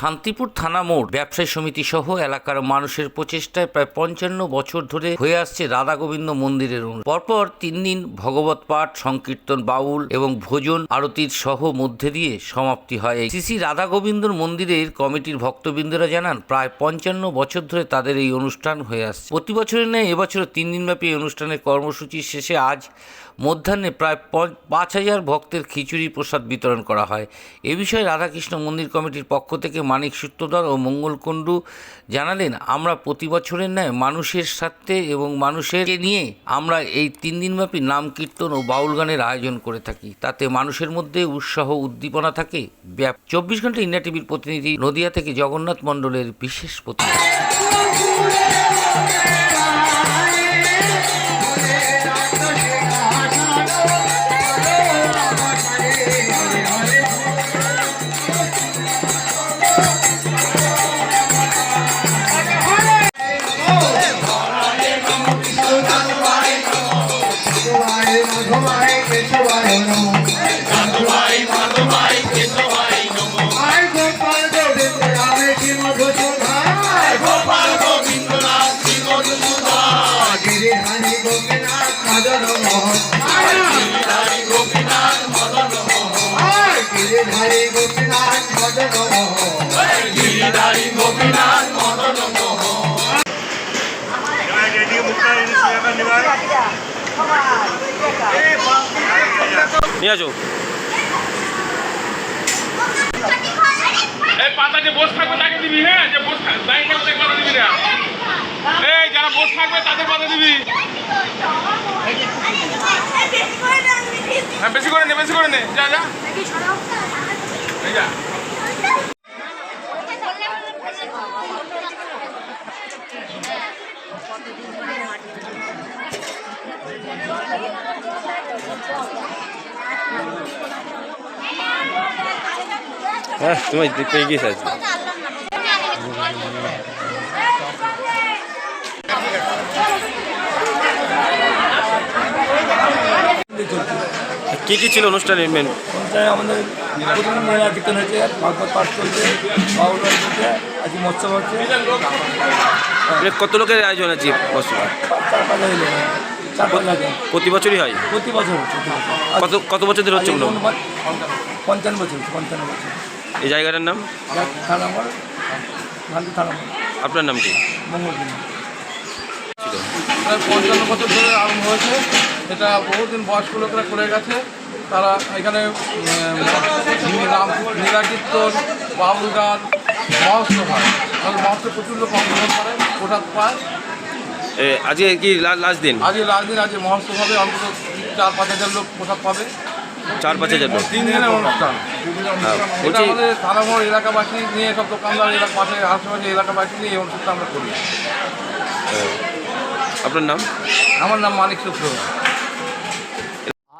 শান্তিপুর থানা মোড়। ব্যবসায়ী সমিতি সহ এলাকার মানুষের প্রচেষ্টায় প্রায় পঞ্চান্ন বছর ধরে হয়ে আসছে রাধা গোবিন্দ মন্দিরের পরপর তিন দিন ভগবত পাঠ, সংকীর্তন, বাউল এবং ভোজন আরতির সহ মধ্যে দিয়ে সমাপ্তি হয় এই শ্রী রাধা গোবিন্দর মন্দিরের কমিটির ভক্তবৃন্দরা জানান, প্রায় পঞ্চান্ন বছর ধরে তাদের এই অনুষ্ঠান হয়ে আসছে। প্রতি বছরের ন্যায় এবছর তিন দিনব্যাপী এই অনুষ্ঠানের কর্মসূচি শেষে আজ মধ্যাহ্নে প্রায় পাঁচ হাজার ভক্তের খিচুড়ি প্রসাদ বিতরণ করা হয়। এ বিষয়ে রাধাকৃষ্ণ মন্দির কমিটির পক্ষ থেকে মানিক সূত্রধর ও মঙ্গল কুণ্ডু জানালেন, আমরা প্রতি বছরের ন্যায় মানুষের স্বার্থে এবং মানুষের নিয়ে আমরা এই তিন দিনব্যাপী নাম, কীর্তন ও বাউল গানের আয়োজন করে থাকি। তাতে মানুষের মধ্যে উৎসাহ উদ্দীপনা থাকে। ব্যাপ চব্বিশ ঘণ্টা ইন্ডিয়া টিভির প্রতিনিধি নদিয়া থেকে জগন্নাথ মণ্ডলের বিশেষ প্রতিনিধি। নিয়ে আসো। এই পাতা বসে থাকবে তাকে দিবি হ্যাঁ? যে বসে দাঁড়িয়ে থাকবে কথা দিবি না। এই, যারা বসে থাকবে তাদের কথা দিবি। হ্যাঁ বেশি করে নে, বেশি করে নে। যা যা। এই যা। হ্যাঁ তুমি পেয়ে গিয়েছে আজকে। কি কি ছিল অনুষ্ঠানের মেন? আমাদের প্রতিদিন মেলা কীর্তন হয়েছে ভাগবত পাঠ চলছে চলছে আজকে মৎসব হচ্ছে। কত লোকের আয়োজন আছে বছর চার পাঁচ প্রতি বছরই হয়? প্রতি বছর কত কত বছর ধরে হচ্ছে ওগুলো? পঞ্চান্ন বছর পঞ্চান্ন বছর। এই জায়গাটার নাম? যাক থানা আমার গান্ধী আপনার নাম কি? মঙ্গল দিন ছিল। প্রায় পঞ্চান্ন বছর ধরে আরম্ভ হয়েছে। এটা বহুদিন বয়স্ক লোকেরা করে গেছে। তারা এখানে নীলাকীর্তন বাউল গান মহোৎসব হয়। এবং মহোৎসব প্রচুর লোক অংশগ্রহণ করে প্রসাদ পায়। আজকে কি লাস্ট দিন? আজকে লাস্ট দিন আজকে মহোৎসব হবে অন্তত চার পাঁচ হাজার লোক প্রসাদ পাবে। চার পাঁচ হাজার লোক? তিন দিনের অনুষ্ঠান। হ্যাঁ, এটা আমাদের থানামোড় এলাকাবাসী নিয়ে সব দোকানদার এলাকা পাশে আশেপাশে এলাকাবাসী নিয়ে এই অনুষ্ঠানটা আমরা করি। আপনার নাম? আমার নাম মানিক সূত্র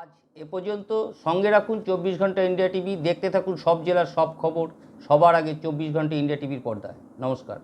আজ এ পর্যন্ত সঙ্গে রাখুন চব্বিশ ঘণ্টা ইন্ডিয়া টিভি। দেখতে থাকুন সব জেলার সব খবর। সবার আগে চব্বিশ ঘণ্টা ইন্ডিয়া টিভির পর্দায়। নমস্কার।